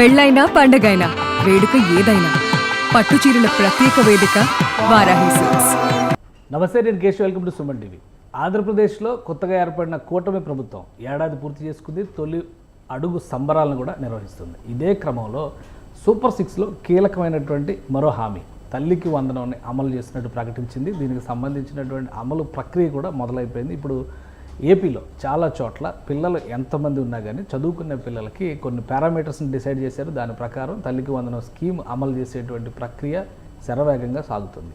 పెళ్ళైనా పండగైనా వేడుక ఏదైనా పట్టు చీరల ప్రత్యేక వేదిక వారాహి సిల్క్స్. నమస్తే నేను Keshav. Welcome to Suman TV. ఆంధ్రప్రదేశ్లో కొత్తగా ఏర్పడిన కూటమి ప్రభుత్వం ఏడాది పూర్తి చేసుకుంది. తొలి అడుగు సంబరాలను కూడా నిర్వహిస్తుంది. ఇదే క్రమంలో సూపర్ సిక్స్లో కీలకమైనటువంటి మరో హామీ తల్లికి వందనం అమలు చేసినట్టు ప్రకటించింది. దీనికి సంబంధించినటువంటి అమలు ప్రక్రియ కూడా మొదలైపోయింది. ఇప్పుడు ఏపీలో చాలా చోట్ల పిల్లలు ఎంతమంది ఉన్నా కానీ చదువుకున్న పిల్లలకి కొన్ని పారామీటర్స్ని డిసైడ్ చేశారు. దాని ప్రకారం తల్లికి వందనం స్కీమ్ అమలు చేసేటువంటి ప్రక్రియ శరవేగంగా సాగుతుంది.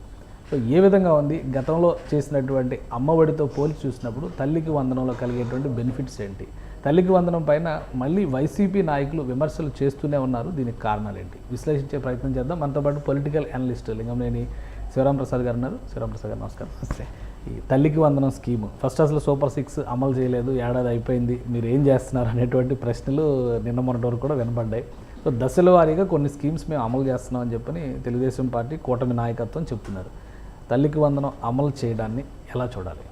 సో ఏ విధంగా ఉంది? గతంలో చేసినటువంటి అమ్మఒడితో పోల్చి చూసినప్పుడు తల్లికి వందనంలో కలిగేటువంటి బెనిఫిట్స్ ఏంటి? తల్లికి వందనం పైన మళ్ళీ వైసీపీ నాయకులు విమర్శలు చేస్తూనే ఉన్నారు. దీనికి కారణాలు ఏంటి విశ్లేషించే ప్రయత్నం చేద్దాం. మనతో పాటు పొలిటికల్ అనలిస్ట్ లింగంనేని శివరాం ప్రసాద్ గారు ఉన్నారు. శివరాం ప్రసాద్ గారు నమస్కారం. నమస్తే. ఈ తల్లికి వందనం స్కీము. ఫస్ట్ అసలు సూపర్ సిక్స్ అమలు చేయలేదు ఏడాది అయిపోయింది మీరు ఏం చేస్తున్నారు అనేటువంటి ప్రశ్నలు నిన్న మొన్నటి వరకు కూడా వినపడ్డాయి. సో దశల వారీగా కొన్ని స్కీమ్స్ మేము అమలు చేస్తున్నాం అని చెప్పని తెలుగుదేశం పార్టీ కూటమి నాయకత్వం చెప్తున్నారు. తల్లికి వందనం అమలు చేయడాన్ని ఎలా చూడాలి?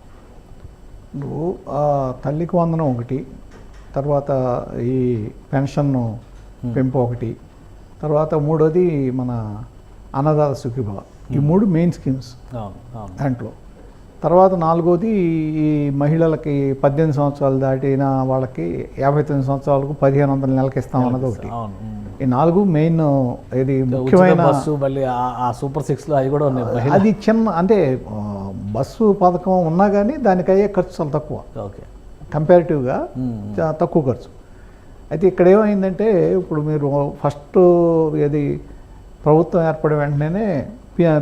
నువ్వు తల్లికి వందనం ఒకటి తర్వాత ఈ పెన్షన్ పెంపు ఒకటి తర్వాత మూడోది మన అన్నదాత సుఖీభవ. ఈ మూడు మెయిన్ స్కీమ్స్ దాంట్లో. తర్వాత నాలుగోది ఈ మహిళలకి పద్దెనిమిది సంవత్సరాలు దాటిన వాళ్ళకి యాభై తొమ్మిది సంవత్సరాలకు పదిహేను వందల నెలకి ఇస్తాం అన్నది ఒకటి. ఈ నాలుగు మెయిన్ ఇది ముఖ్యమైన మళ్ళీ ఆ- సూపర్ సిక్స్లో అవి కూడా ఉన్నాయి అది చిన్న అంటే బస్సు పథకం ఉన్నా కానీ దానికి అయ్యే ఖర్చు చాలా తక్కువ. ఓకే. కంపారిటివ్గా తక్కువ ఖర్చు. అయితే ఇక్కడ ఏమైందంటే ఇప్పుడు మీరు ఫస్ట్ ఏది ప్రభుత్వం ఏర్పడిన వెంటనే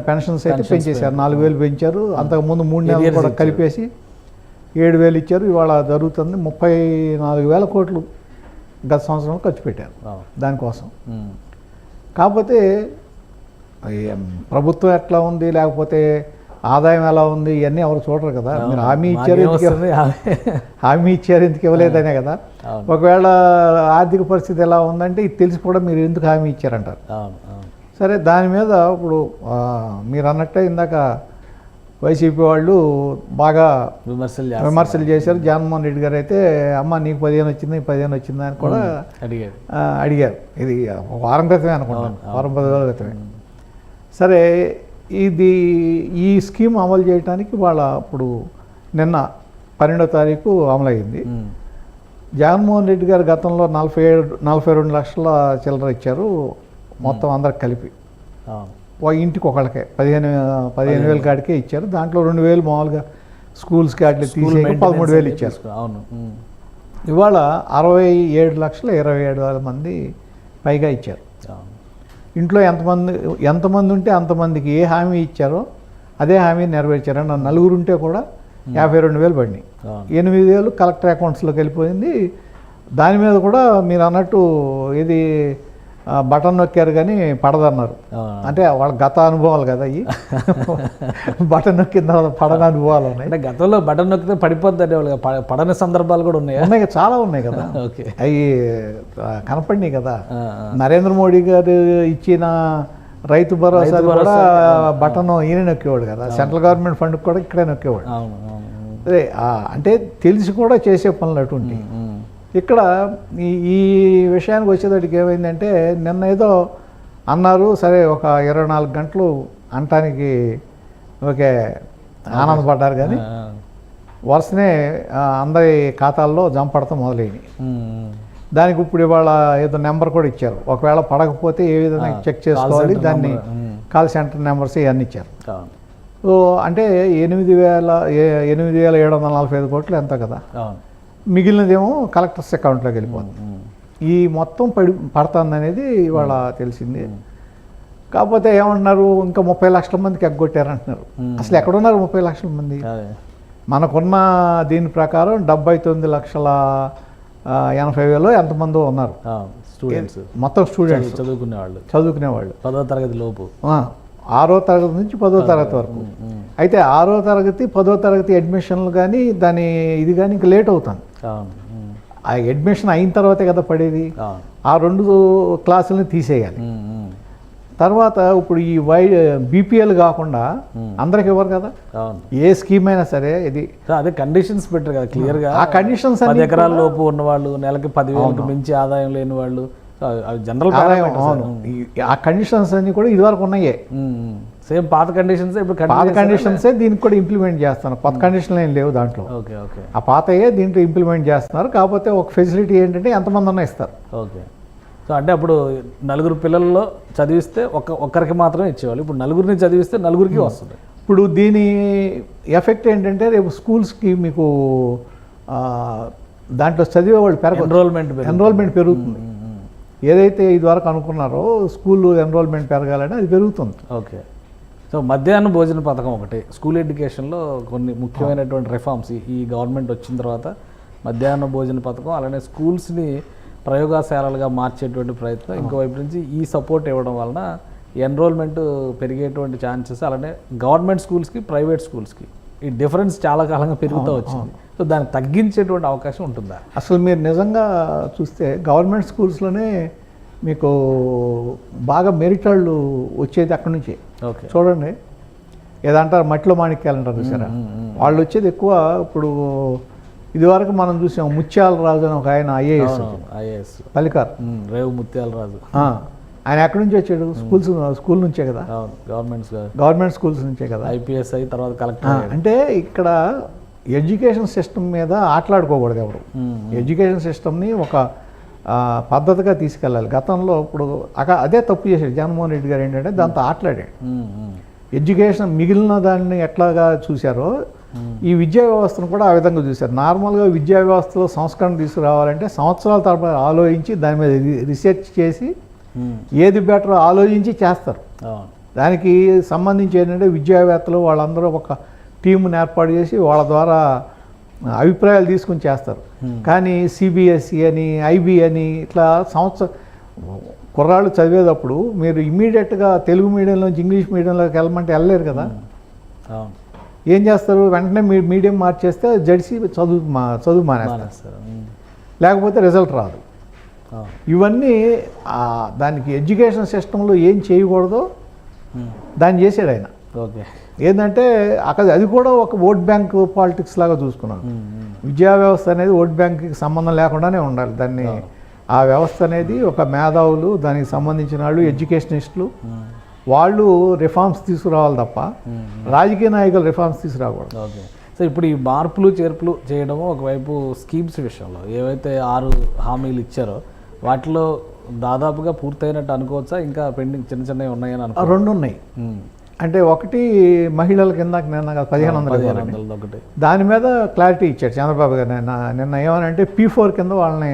పెన్షన్స్ అయితే పెంచేశారు. నాలుగు వేలు పెంచారు. అంతకుముందు మూడు నెలలు కూడా. కలిపేసి ఏడు వేలు ఇచ్చారు. ఇవాళ జరుగుతుంది. ముప్పై నాలుగు వేల కోట్లు గత సంవత్సరం ఖర్చు పెట్టారు. దానికోసం. కాకపోతే ప్రభుత్వం ఎట్లా ఉంది? లేకపోతే ఆదాయం ఎలా ఉంది? ఇవన్నీ ఎవరు చూడరు కదా. మీరు హామీ ఇచ్చారు ఎందుకు హామీ. ఇచ్చారు ఎందుకు ఇవ్వలేదనే కదా. ఒకవేళ ఆర్థిక పరిస్థితి ఎలా ఉందంటే ఇది తెలిసి కూడా మీరు ఎందుకు హామీ ఇచ్చారంటారు. సరే దాని మీద ఇప్పుడు మీరు అన్నట్టే ఇందాక వైసీపీ వాళ్ళు బాగా విమర్శలు. విమర్శలు చేశారు. జగన్మోహన్ రెడ్డి గారు అయితే అమ్మ నీకు పదిహేను వచ్చింది పదిహేను వచ్చింది అని కూడా అడిగాడు ఆ, అడిగారు. ఇది వారం క్రితమే అనుకుంటాను. వారం పది రోజుల క్రితమే. సరే ఇది ఈ స్కీమ్ అమలు చేయడానికి వాళ్ళ ఇప్పుడు నిన్న పన్నెండో తారీఖు అమలైంది. జగన్మోహన్ రెడ్డి గారు గతంలో నలభై ఏడు నలభై రెండు లక్షల చిల్లర ఇచ్చారు. మొత్తం అందరికి కలిపి. ఇంటికి ఒకళ్ళకే. పదిహేను పదిహేను వేల కాడికే ఇచ్చారు. దాంట్లో రెండు వేలు మామూలుగా స్కూల్స్కి అట్లా స్కూల్ తీసేసి మెయింటెనెన్స్ పదమూడు వేలు ఇచ్చారు. అవును. ఇవాళ అరవై ఏడు లక్షల ఇరవై ఏడు వేల మంది పైగా ఇచ్చారు. ఇంట్లో ఎంతమంది ఎంతమంది ఉంటే అంతమందికి ఏ హామీ ఇచ్చారో అదే హామీ నెరవేర్చారు. నలుగురు ఉంటే కూడా యాభై రెండు వేలు పడినాయి. ఎనిమిది వేలు కలెక్టర్ అకౌంట్స్లోకి వెళ్ళిపోయింది. దాని మీద కూడా మీరు అన్నట్టు ఇది బటన్ నొక్కారు కానీ పడదన్నారు. అంటే వాళ్ళ గత అనుభవాలు కదా అవి బటన్ నొక్కిన తర్వాత పడని అనుభవాలు ఉన్నాయి. అంటే గతంలో బటన్ నొక్కితే పడిపోద్ది అనేవాళ్ళు ప- పడని సందర్భాలు కూడా ఉన్నాయా? ఉన్నాయి చాలా ఉన్నాయి కదా. ఓకే. అవి కనపడినాయి కదా. నరేంద్ర మోడీ గారు ఇచ్చిన రైతు భరోసా కూడా బటన్ ఈయన నొక్కేవాడు కదా. సెంట్రల్ గవర్నమెంట్ ఫండ్ కూడా ఇక్కడే నొక్కేవాడు. అదే అంటే తెలిసి కూడా చేసే పనులు అటువంటి ఉమ్. ఇక్కడ ఈ విషయానికి వచ్చేటప్పటికి ఏమైందంటే నిన్న ఏదో అన్నారు సరే ఒక ఇరవై నాలుగు గంటలు అనటానికి ఓకే ఆనందపడ్డారు కానీ. వరుసనే అందరి ఖాతాల్లో జంపడతాం మొదలైనవి. దానికి ఇప్పుడు ఇవాళ ఏదో నెంబర్ కూడా ఇచ్చారు ఒకవేళ పడకపోతే ఏ విధంగా చెక్ చేసుకోవాలి దాన్ని. కాల్ సెంటర్ నెంబర్స్ ఇవన్నీ ఇచ్చారు సో అంటే ఎనిమిది వేల ఎనిమిది వేల ఏడు వందల నలభై ఐదు కోట్లు ఎంత కదా మిగిలినదేమో కలెక్టర్స్ అకౌంట్లోకి వెళ్ళిపోతుంది. ఈ మొత్తం పడి పడుతుంది అనేది ఇవాళ తెలిసింది. కాకపోతే ఏమంటున్నారు ఇంకా ముప్పై లక్షల మందికి ఎగ్గొట్టారంటున్నారు. అసలు ఎక్కడున్నారు ముప్పై లక్షల మంది? మనకున్న దీని ప్రకారం డెబ్బై తొమ్మిది లక్షల ఎనభై వేలు ఎంతమందో ఉన్నారు. స్టూడెంట్స్ మొత్తం స్టూడెంట్స్ చదువుకునే వాళ్ళు చదువుకునే వాళ్ళు పదో తరగతి లోపు. ఆరో తరగతి నుంచి పదో తరగతి వరకు. అయితే ఆరో తరగతి పదో తరగతి అడ్మిషన్లు కానీ దాని ఇది కానీ ఇంకా లేట్ అవుతుంది. ఆ అడ్మిషన్ అయిన తర్వాతే కదా పడేది? ఆ రెండు క్లాసులని తీసేయాలి. తర్వాత ఇప్పుడు ఈ వై బీపీఎల్ కాకుండా. అందరికి ఇవ్వరు కదా? ఏ స్కీమ్ అయినా సరే ఇది. అదే కండిషన్స్ పెట్టారు కదా క్లియర్గా ఆ conditions పది అన్నీ ఎకరాల లోపు ఉన్నవాళ్ళు నెలకి పదివేలకు మించి ఆదాయం లేని వాళ్ళు జనరల్ అవును. ఆ కండిషన్స్ అన్ని కూడా ఇదివరకు ఉన్నాయే. సేమ్ పాత కండిషన్స్ ఇప్పుడు పాత? కండిషన్సే దీనికి కూడా ఇంప్లిమెంట్ చేస్తున్నారు కొత్త కండిషన్లు ఏం లేవు దాంట్లో. ఓకే ఓకే ఆ పాతయే దీంట్లో ఇంప్లిమెంట్ చేస్తున్నారు. కాకపోతే ఒక ఫెసిలిటీ ఏంటంటే ఎంతమంది ఉన్నా ఇస్తారు. ఓకే సో అంటే అప్పుడు నలుగురు పిల్లల్లో చదివిస్తే ఒక ఒక్కరికి మాత్రమే ఇచ్చేవాళ్ళు. ఇప్పుడు నలుగురిని చదివిస్తే నలుగురికి వస్తుంది. ఇప్పుడు దీని ఎఫెక్ట్ ఏంటంటే రేపు స్కూల్స్కి మీకు దాంట్లో చదివే వాళ్ళు పెరగ ఎన్రోల్మెంట్ ఎన్రోల్మెంట్ పెరుగుతుంది. ఏదైతే ఇదివరకు అనుకున్నారో స్కూల్ ఎన్రోల్మెంట్ పెరగాలని అది పెరుగుతుంది. ఓకే సో మధ్యాహ్న భోజన పథకం ఒకటి. స్కూల్ ఎడ్యుకేషన్లో కొన్ని ముఖ్యమైనటువంటి రిఫార్మ్స్ ఈ గవర్నమెంట్ వచ్చిన తర్వాత మధ్యాహ్న భోజన పథకం అలానే స్కూల్స్ని ప్రయోగశాలలుగా మార్చేటువంటి ప్రయత్నం. ఇంకోవైపు నుంచి ఈ సపోర్ట్ ఇవ్వడం వలన ఎన్రోల్మెంట్ పెరిగేటువంటి ఛాన్సెస్ అలానే గవర్నమెంట్ స్కూల్స్కి ప్రైవేట్ స్కూల్స్కి ఈ డిఫరెన్స్ చాలా కాలంగా పెరుగుతూ వచ్చింది. సో దాన్ని తగ్గించేటువంటి అవకాశం ఉంటుందా? అసలు మీరు నిజంగా చూస్తే గవర్నమెంట్ స్కూల్స్లోనే మీకు బాగా మెరిట్ వాళ్ళు వచ్చేది అక్కడి నుంచే. చూడండి. ఏదంటారు మట్టిలో మాణిక్యాలు అంటారు చూసారా? వాళ్ళు వచ్చేది ఎక్కువ ఇప్పుడు ఇదివరకు మనం చూసాం ముత్యాల రాజు అని ఒక ఆయన ఐఏఎస్ ఐఏఎస్. పలికారు రేవు ముత్యాల రాజు. ఆయన ఎక్కడి నుంచి వచ్చాడు? స్కూల్స్ స్కూల్ నుంచే కదా? అవును గవర్నమెంట్స్ గవర్నమెంట్ స్కూల్స్ నుంచే కదా? ఐపీఎస్ అయి తర్వాత కలెక్టర్ అంటే ఇక్కడ ఎడ్యుకేషన్ సిస్టమ్ మీద ఆటలాడుకోకూడదు ఎవరు. ఎడ్యుకేషన్ సిస్టమ్ని ఒక పద్ధతిగా తీసుకెళ్ళాలి. గతంలో ఇప్పుడు అక- అదే తప్పు చేశాడు జగన్మోహన్ రెడ్డి గారు ఏంటంటే దాంతో ఆటలాడాడు. ఎడ్యుకేషన్ మిగిలిన దాన్ని ఎట్లాగా చూశారో ఈ విద్యా వ్యవస్థను కూడా ఆ విధంగా చూశారు. నార్మల్గా విద్యా వ్యవస్థలో సంస్కరణ తీసుకురావాలంటే సంవత్సరాల తరబడి ఆలోచించి దాని మీద రీసెర్చ్ చేసి ఏది బెటర్ ఆలోచించి చేస్తారు. దానికి సంబంధించి ఏంటంటే విద్యావేత్తలు వాళ్ళందరూ ఒక టీంని ఏర్పాటు చేసి వాళ్ళ ద్వారా అభిప్రాయాలు తీసుకుని చేస్తారు. కానీ సిబిఎస్ఈ అని ఐబీ అని ఇట్లా సంవత్సరం కుర్రాళ్ళు చదివేటప్పుడు మీరు ఇమ్మీడియట్గా తెలుగు మీడియంలోంచి ఇంగ్లీష్ మీడియంలోకి వెళ్ళమంటే వెళ్ళలేరు కదా? ఏం చేస్తారు? వెంటనే మీ మీడియం మార్చేస్తే జడిసి చదువు మా చదువు మానేస్తారు. లేకపోతే రిజల్ట్ రాదు. ఇవన్నీ దానికి ఎడ్యుకేషన్ సిస్టంలో ఏం చేయకూడదో. దాన్ని చేసాడు ఆయన. ఓకే. ఏంటంటే అక్కడ అది కూడా ఒక ఓట్ బ్యాంక్ పాలిటిక్స్ లాగా చూసుకున్నాను. విద్యా వ్యవస్థ అనేది ఓట్ బ్యాంక్కి సంబంధం లేకుండానే ఉండాలి దాన్ని. ఆ వ్యవస్థ అనేది ఒక మేధావులు దానికి సంబంధించిన వాళ్ళు ఎడ్యుకేషనిస్టులు. వాళ్ళు రిఫార్మ్స్ తీసుకురావాలి తప్ప రాజకీయ నాయకులు రిఫార్మ్స్ తీసుకురాకూడదు. ఓకే. సో ఇప్పుడు ఈ మార్పులు చేర్పులు చేయడము ఒకవైపు స్కీమ్స్ విషయంలో ఏవైతే ఆరు హామీలు ఇచ్చారో వాటిలో దాదాపుగా పూర్తయినట్టు అనుకోవచ్చా? ఇంకా పెండింగ్ చిన్న చిన్నవి ఉన్నాయని అనుకో రెండు ఉన్నాయి. అంటే ఒకటి మహిళల కింద నిన్న కాదు, పదిహేను వందలు ఒకటి. దాని మీద క్లారిటీ ఇచ్చాడు చంద్రబాబు గారు. నిన్న నిన్న ఏమనంటే పీ ఫోర్ కింద వాళ్ళని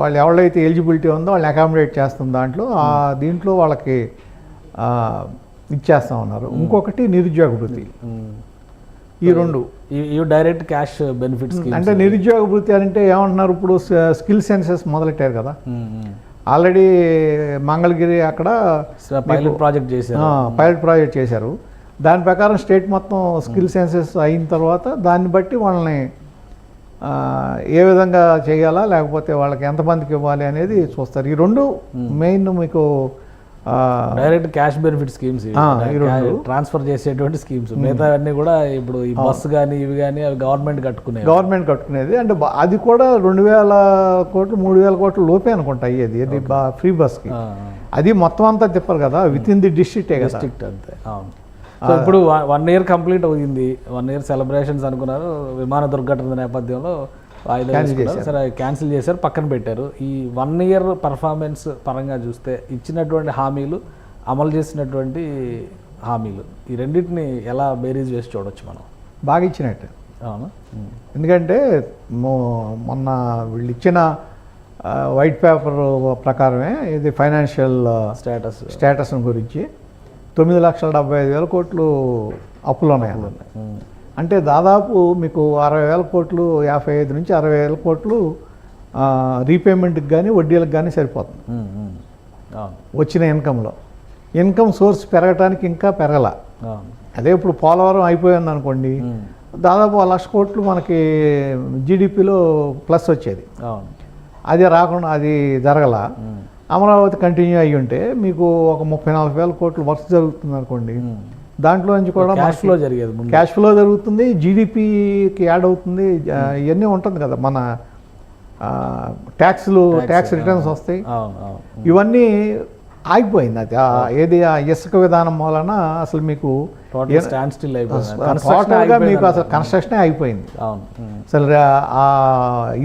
వాళ్ళు ఎవరైతే ఎలిజిబిలిటీ ఉందో వాళ్ళని అకామిడేట్ చేస్తుంది దాంట్లో ఆ దీంట్లో వాళ్ళకి ఇచ్చేస్తా ఉన్నారు. ఇంకొకటి నిరుద్యోగ వృత్తి. ఉమ్. ఈ రెండు. ఇవి డైరెక్ట్ క్యాష్ బెనిఫిట్స్ అంటే నిరుద్యోగ వృత్తి అంటే ఏమంటున్నారు ఇప్పుడు స్కిల్ సెన్సెస్ మొదలెట్టారు కదా. ఆల్రెడీ మంగళగిరి అక్కడ పైలట్ ప్రాజెక్ట్ చేశారు. పైలట్ ప్రాజెక్ట్ చేశారు. దాని ప్రకారం స్టేట్ మొత్తం స్కిల్ సెన్సెస్ అయిన తర్వాత దాన్ని బట్టి వాళ్ళని ఏ విధంగా చేయాలా లేకపోతే వాళ్ళకి ఎంతమందికి ఇవ్వాలి అనేది చూస్తారు. ఈ రెండు మెయిన్ మీకు direct cash benefit schemes. Transfer చేసేటువంటి స్కీమ్స్. మిగతా అన్ని కూడా ఇప్పుడు ఈ బస్సు కానీ ఇవి కానీ అవి గవర్నమెంట్ కట్టుకునే గవర్నమెంట్ కట్టుకునేది. అంటే అది కూడా రెండు వేల కోట్లు మూడు వేల కోట్లు లోపే అనుకుంటా అయ్యేది. బా- ఫ్రీ బస్కి. అది మొత్తం అంతా తిప్పరు కదా. విత్ ఇన్ ది డిస్ట్రిక్టే డిస్ట్రిక్ట్ అంతే. అవును. సో ఇప్పుడు వన్ ఇయర్ కంప్లీట్ అయింది వన్ ఇయర్ సెలబ్రేషన్స్ అనుకున్నారు. విమాన దుర్ఘటన నేపథ్యంలో. సరే క్యాన్సిల్ చేశారు పక్కన పెట్టారు. ఈ వన్ ఇయర్ పర్ఫార్మెన్స్ పరంగా చూస్తే ఇచ్చినటువంటి హామీలు అమలు చేసినటువంటి హామీలు ఈ రెండింటిని ఎలా బేరీజ్ వేసి చూడొచ్చు మనం? బాగా ఇచ్చినట్టు. అవును? ఎందుకంటే మొన్న వీళ్ళు ఇచ్చిన వైట్ పేపర్ ప్రకారమే ఇది ఫైనాన్షియల్ స్టేటస్ స్టేటస్ గురించి తొమ్మిది లక్షల డెబ్బై ఐదు వేల కోట్లు అప్పులు ఉన్నాయి. అందులో. అంటే దాదాపు మీకు అరవై వేల కోట్లు యాభై ఐదు నుంచి అరవై వేల కోట్లు రీపేమెంట్కి కానీ వడ్డీలకు కానీ సరిపోతుంది. వచ్చిన ఇన్కంలో ఇన్కమ్ సోర్స్ పెరగటానికి ఇంకా పెరగల. అదే ఇప్పుడు పోలవరం అయిపోయింది అనుకోండి దాదాపు ఆ లక్ష కోట్లు మనకి జీడిపిలో ప్లస్ వచ్చేది. అది రాకుండా అది జరగల. అమరావతి కంటిన్యూ అయ్యి ఉంటే మీకు ఒక ముప్పై నాలుగు వేల కోట్లు వర్క్ జరుగుతుంది అనుకోండి దాంట్లో నుంచి కూడా క్యాష్ ఫ్లో జరిగేది క్యాష్ ఫ్లో జరుగుతుంది జీడిపికి యాడ్ అవుతుంది ఇవన్నీ ఉంటుంది కదా మన ట్యాక్స్లు ట్యాక్స్ రిటర్న్స్ వస్తాయి. ఇవన్నీ ఆగిపోయింది అది. ఏది ఆ ఇసుక విధానం వలన అసలు మీకు టోటల్గా మీకు అసలు కన్స్ట్రక్షనే అయిపోయింది. అసలు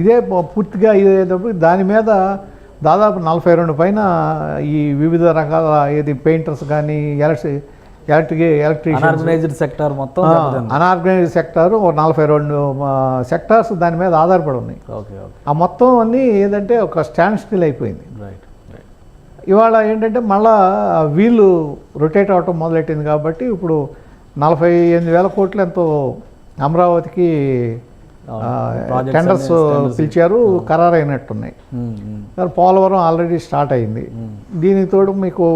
ఇదే పూర్తిగా ఇదేటప్పుడు దాని మీద దాదాపు నలభై రెండు పైన ఈ వివిధ రకాల ఏది పెయింటర్స్ కానీ ఎలక్ట్రి ఎలక్ట్రిక్ ఎలక్ట్రీషియన్స్. అనార్గనైజ్డ్ సెక్టర్ మొత్తం దెబ్బతింది. అనార్గనైజ్ సెక్టార్ ఓ నలభై రెండు సెక్టార్స్ దాని మీద ఆధారపడి ఉన్నాయి. ఓకే ఓకే ఆ మొత్తం అన్నీ ఏదంటే ఒక స్టాండ్ స్టిల్ అయిపోయింది రైట్ ఇవాళ ఏంటంటే మళ్ళా వీళ్ళు రొటేట్ అవటం మొదలెట్టింది కాబట్టి ఇప్పుడు నలభై ఎనిమిది వేల కోట్లు ఎంతో అమరావతికి టెండర్స్. పిలిచారు ఖరారు అయినట్టున్నాయి ఉమ్, ఉమ్. మరి పోలవరం ఆల్రెడీ స్టార్ట్ అయింది. దీనికి తోడు మీకు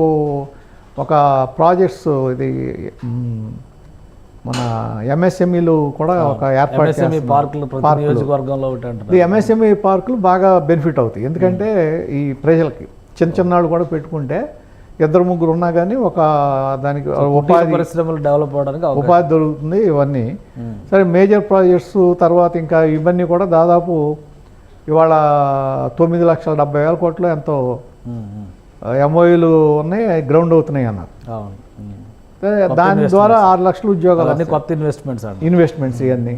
ఒక ప్రాజెక్ట్స్ ఇది మన ఎంఎస్ఎంఈలు కూడా ఒక ఏర్పాటు చేస్తున్నారు. పార్కులు ప్రతి పార్కులు. నియోజకవర్గంలో ఒకటి ఈ అంటున్నారు ఎంఎస్ఎంఈ పార్కులు బాగా బెనిఫిట్ అవుతాయి ఎందుకంటే ఈ ప్రజలకి చిన్న చిన్నాళ్ళు కూడా పెట్టుకుంటే ఇద్దరు ముగ్గురు ఉన్నా కానీ ఒక దానికి ఉపాధి పరిశ్రమలు డెవలప్ అవడానికి ఉపాధి దొరుకుతుంది ఇవన్నీ సరే మేజర్ ప్రాజెక్ట్స్ తర్వాత ఇంకా ఇవన్నీ కూడా దాదాపు ఇవాళ తొమ్మిది లక్షల డెబ్బై వేల కోట్లు ఎంతో. ఎంఓయూలు ఉన్నాయి గ్రౌండ్ అవుతున్నాయి అన్నారు. అవును. దాని ద్వారా ఆరు లక్షల ఉద్యోగాలు అవన్నీ కొత్త ఇన్వెస్ట్మెంట్స్ ఇన్వెస్ట్మెంట్స్ ఇవన్నీ.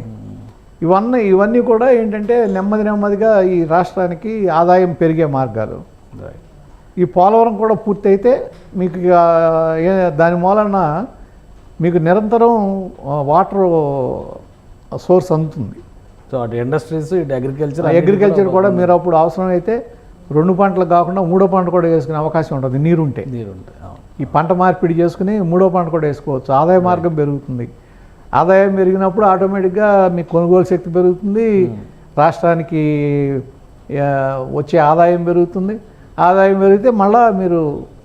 ఇవన్నీ ఇవన్నీ కూడా ఏంటంటే నెమ్మది నెమ్మదిగా ఈ రాష్ట్రానికి ఆదాయం పెరిగే మార్గాలు. ఈ పోలవరం కూడా పూర్తయితే మీకు దాని మూలన మీకు నిరంతరం వాటర్ సోర్స్ అందుతుంది. సో అటు ఇండస్ట్రీస్ ఇటు అగ్రికల్చర్ అగ్రికల్చర్ కూడా మీరు అప్పుడు అవసరం అయితే రెండు పంటలు కాకుండా మూడో పంట కూడా వేసుకునే అవకాశం ఉంటుంది నీరుంటే. నీరు ఉంటాయి అవును. ఈ పంట మార్పిడి చేసుకుని మూడో పంట కూడా వేసుకోవచ్చు. ఆదాయ మార్గం పెరుగుతుంది. ఆదాయం పెరిగినప్పుడు ఆటోమేటిక్గా మీ కొనుగోలు శక్తి పెరుగుతుంది. రాష్ట్రానికి వచ్చే ఆదాయం పెరుగుతుంది. ఆదాయం పెరిగితే మళ్ళా మీరు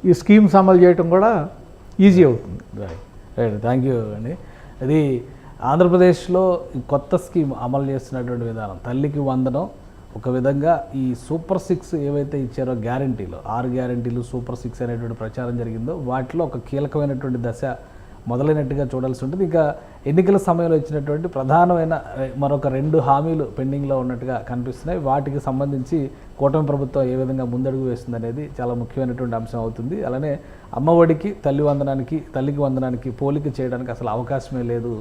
ఈ స్కీమ్స్ అమలు చేయటం కూడా ఈజీ అవుతుంది. రైట్ రైట్ థ్యాంక్ యూ అండి అది ఆంధ్రప్రదేశ్లో కొత్త స్కీమ్ అమలు చేస్తున్నటువంటి విధానం తల్లికి వందనం ఒక విధంగా ఈ సూపర్ సిక్స్ ఏవైతే ఇచ్చారో గ్యారంటీలు ఆరు గ్యారంటీలు సూపర్ సిక్స్ అనేటువంటి ప్రచారం జరిగిందో వాటిలో ఒక కీలకమైనటువంటి దశ మొదలైనట్టుగా చూడాల్సి ఉంటుంది. ఇంకా ఎన్నికల సమయంలో ఇచ్చినటువంటి ప్రధానమైన మరొక రెండు హామీలు పెండింగ్లో ఉన్నట్టుగా కనిపిస్తున్నాయి. వాటికి సంబంధించి కూటమి ప్రభుత్వం ఏ విధంగా ముందడుగు వేస్తుంది అనేది చాలా ముఖ్యమైనటువంటి అంశం అవుతుంది. అలానే అమ్మఒడికి తల్లి వందనానికి తల్లికి వందనానికి పోలిక చేయడానికి అసలు అవకాశమే లేదు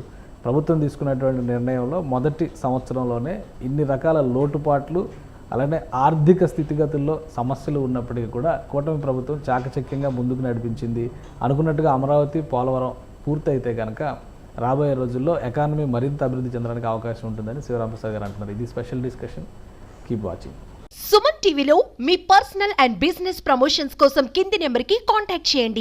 ప్రభుత్వం తీసుకున్నటువంటి నిర్ణయంలో మొదటి సంవత్సరంలోనే ఇన్ని రకాల లోటుపాట్లు అలానే ఆర్థిక స్థితిగతుల్లో సమస్యలు ఉన్నప్పటికీ కూడా కూటమి ప్రభుత్వం చాకచక్యంగా ముందుకు నడిపించింది. అనుకున్నట్టుగా అమరావతి పోలవరం పూర్తయితే కనుక రాబోయే రోజుల్లో ఎకానమీ మరింత అభివృద్ధి చెందడానికి అవకాశం ఉంటుందని శివరామప్రసాద్ గారు అంటున్నారు. ఇది special discussion. Keep watching Suman టీవీలో మీ పర్సనల్ అండ్ బిజినెస్ ప్రమోషన్స్ కోసం కింది నెంబర్కి కాంటాక్ట్ చేయండి.